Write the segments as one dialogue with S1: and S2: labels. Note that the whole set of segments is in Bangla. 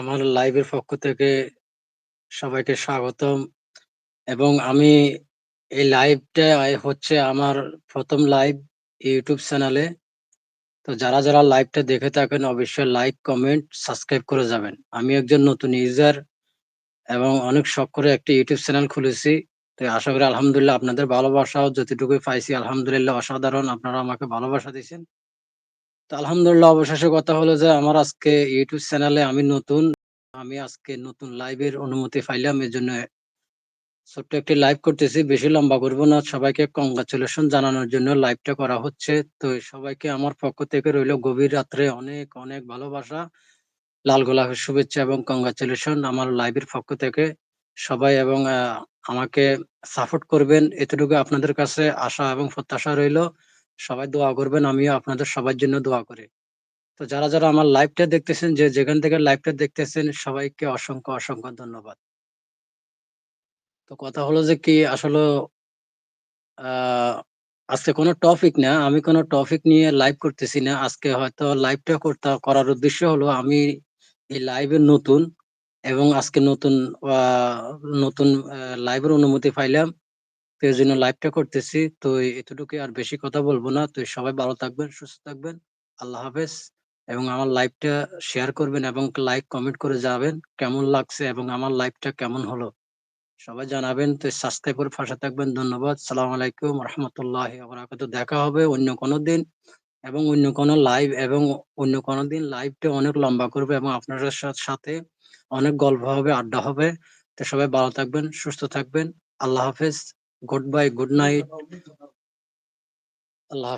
S1: আমার লাইভের পক্ষ থেকে সবাইকে স্বাগতম। এবং আমি এই লাইভটা হচ্ছে আমার প্রথম লাইভ ইউটিউব চ্যানেলে। তো যারা যারা লাইভটা দেখে থাকেন, অবশ্যই লাইক কমেন্ট সাবস্ক্রাইব করে যাবেন। আমি একজন নতুন ইউজার এবং অনেক শখ করে একটি ইউটিউব চ্যানেল খুলেছি। তো আশা করি আলহামদুলিল্লাহ আপনাদের ভালোবাসাও যতটুকুই পাইছি, আলহামদুলিল্লাহ অসাধারণ আপনারা আমাকে ভালোবাসা দিয়েছেন। আলহামদুলিল্লাহ অবশেষে কথা হলো যে আমার আজকে ইউটিউব চ্যানেলে আমি নতুন, আমি আজকে নতুন লাইভের অনুমতি পাইলাম এর জন্য ছোট্ট একটি লাইভ করতেছি। বেশি লম্বা করব না, সবাইকে কংগ্রাচুলেশন জানানোর জন্য লাইভটা করা হচ্ছে। তো সবাইকে আমার পক্ষ থেকে রইল গভীর রাত্রে অনেক অনেক ভালোবাসা, লাল গোলাপের শুভেচ্ছা এবং কংগ্রাচুলেশন আমার লাইভের পক্ষ থেকে। সবাই এবং আমাকে সাপোর্ট করবেন, এতটুকু আপনাদের কাছে আশা এবং প্রত্যাশা রইল। সবাই দোয়া করবেন, আমিও আপনাদের সবার জন্য দোয়া করি। তো যারা যারা আমার লাইভটা দেখতেছেন, যে যেখান থেকে লাইভটা দেখতেছেন, সবাইকে অসংখ্য অসংখ্য ধন্যবাদ। তো কথা হলো যে কি, আসলে আজকে কোনো টপিক না, আমি কোনো টপিক নিয়ে লাইভ করতেছি না। আজকে হয়তো লাইভটা করতে, করার উদ্দেশ্য হলো আমি এই লাইভের নতুন এবং আজকে নতুন নতুন লাইভের অনুমতি পাইলাম। এই জন্য লাইভটা করতেছি। তো এতটুকু আর বেশি কথা বলব না। তো সবাই ভালো থাকবেন, সুস্থ থাকবেন। আল্লাহ হাফেজ। এবং আমার লাইভটা শেয়ার করবেন এবং লাইক কমেন্ট করে যাবেন কেমন লাগছে এবং আমার লাইভটা কেমন হলো। সবাই জানাবেন। তো সাবস্ক্রাইব করে ফাঁসা থাকবেন। ধন্যবাদ। সালাম আলাইকুম। রহমতুল্লাহ দেখা হবে অন্য কোনো দিন এবং অন্য কোনো লাইভ এবং অন্য কোনো দিন লাইভটা অনেক লম্বা করবে এবং আপনাদের সাথে অনেক গল্প হবে, আড্ডা হবে। তো সবাই ভালো থাকবেন, সুস্থ থাকবেন। আল্লাহ হাফেজ। গুড বাই গুড নাইট আল্লাহ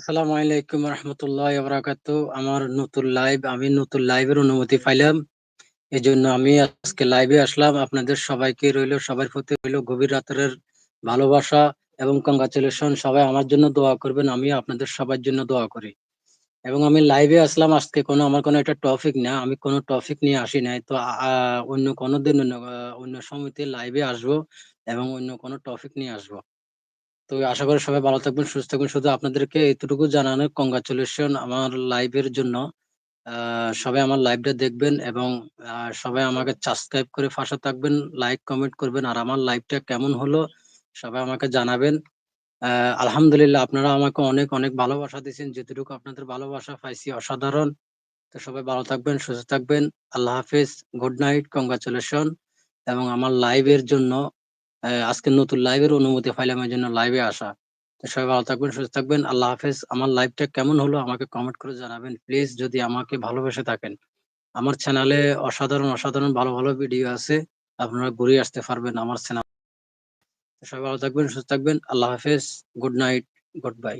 S1: আসসালামু আলাইকুম রহমতুল্লাহ বরাকাত। আমার নতুন লাইভ আমি নতুন লাইভের অনুমতি পাইলাম। এই জন্য আমি আজকে লাইভে আসলাম। আপনাদের সবাইকে রইল, সবার প্রতি রইল গভীর রাতের ভালোবাসা এবং কংগ্রাচুলেশন সবাই আমার জন্য দোয়া করবেন, আমি আপনাদের সবার জন্য দোয়া করি। এবং আমি লাইভে আসলাম আজকে কোনো, আমার কোনো একটা টপিক না, আমি কোনো টপিক নিয়ে আসি নাই। তো অন্য কোনো দিন অন্য সময়তে লাইভে আসব এবং অন্য কোনো টপিক নিয়ে আসব। তো আশা করি সবাই ভালো থাকবেন, সুস্থ থাকবেন। শুধু আপনাদেরকে এতটুকু জানানো কংগ্রাচুলেশন আমার লাইভের জন্য। সবাই আমার লাইভটা দেখবেন এবং সবাই আমাকে সাবস্ক্রাইব করে ফাঁসা থাকবেন লাইক কমেন্ট করবেন। আর আমার লাইভটা কেমন হলো সবাই আমাকে জানাবেন। আলহামদুলিল্লাহ আপনারা আমাকে অনেক অনেক ভালোবাসা দিয়েছেন। যেটুকু আপনাদের ভালোবাসা পাইছি অসাধারণ। তো সবাই ভালো থাকবেন, সুস্থ থাকবেন। আল্লাহ হাফিজ। গুড নাইট কংগ্রাচুলেশন এবং আমার লাইভের জন্য আজকে নতুন লাইভের অনুমতি পাইলাম এই জন্য লাইভে আসা। তো সবাই ভালো থাকবেন, সুস্থ থাকবেন। আল্লাহ হাফেজ। আমার লাইভটা কেমন হলো আমাকে কমেন্ট করে জানাবেন। প্লিজ যদি আমাকে ভালোবেসে থাকেন। আমার চ্যানেলে অসাধারণ অসাধারণ ভালো ভালো ভিডিও আছে। আপনারা ঘুরে আসতে পারবেন আমার চ্যানেল সবাই ভালো থাকবেন, সুস্থ থাকবেন। আল্লাহ হাফেজ। Good night good bye